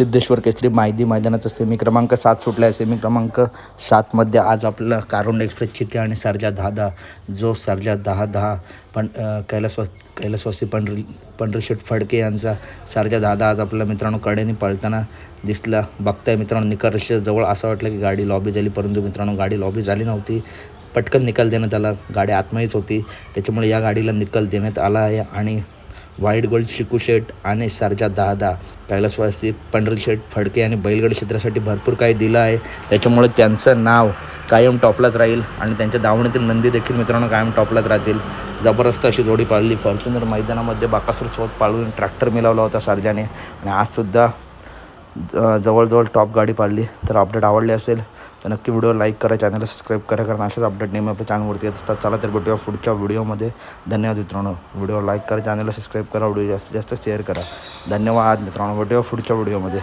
सिद्धेश्वर केसरी माहिती मैदानाचा सेमी क्रमांक सात सुटला आहे सेमी क्रमांक सातमध्ये आज आपलं कारुंड एक्सप्रेस चिके आणि सरजा दहा दहा जो सरजा दहा दहा पण कैलासवा कैलासवासी पंढरी पंढरीशेठ फडके यांचा सरजा दहा दहा आज आपल्या मित्रांनो कडेने पळताना दिसला. बघताय मित्रांनो निकाल जवळ असं वाटलं की गाडी लॉबी झाली परंतु मित्रांनो गाडी लॉबी झाली नव्हती. पटकन निकाल देण्यात आला. गाडी आतमध्येच होती. त्याच्यामुळे या गाडीला निकाल देण्यात आला आहे आणि व्हाईट गोल्ड शिकू शेट आणि सरजा दहा दहा कैलासवासी पंढरी शेठ फडके आणि बैलगड क्षेत्रासाठी भरपूर काही दिलं आहे. त्याच्यामुळे त्यांचं नाव कायम टॉपलाच राहील आणि त्यांच्या दावणीतील नंदी देखील मित्रांनो कायम टॉपलाच राहतील. जबरदस्त अशी जोडी पाळली. फॉर्च्युनर मैदानामध्ये बाकासूरसोबत पाळून ट्रॅक्टर मिळवला होता सरजाने. आणि आजसुद्धा जवळजवळ टॉप गाडी पाळली तर अपडेट आवडले असेल तर नक्की व्हिडिओ लाईक करा चॅनलला सबस्क्राईब करा कारण असेच अपडेट नेहमी आपल्या चॅनलवरती येत असतात. चला तर भेटूया पुढच्या व्हिडिओमध्ये धन्यवाद मित्रांनो. व्हिडिओ लाईक करा चॅनलला सबस्क्राईब करा व्हिडिओ जास्तीत जास्त शेअर करा. धन्यवाद मित्रांनो. भेटूया पुढच्या व्हिडिओमध्ये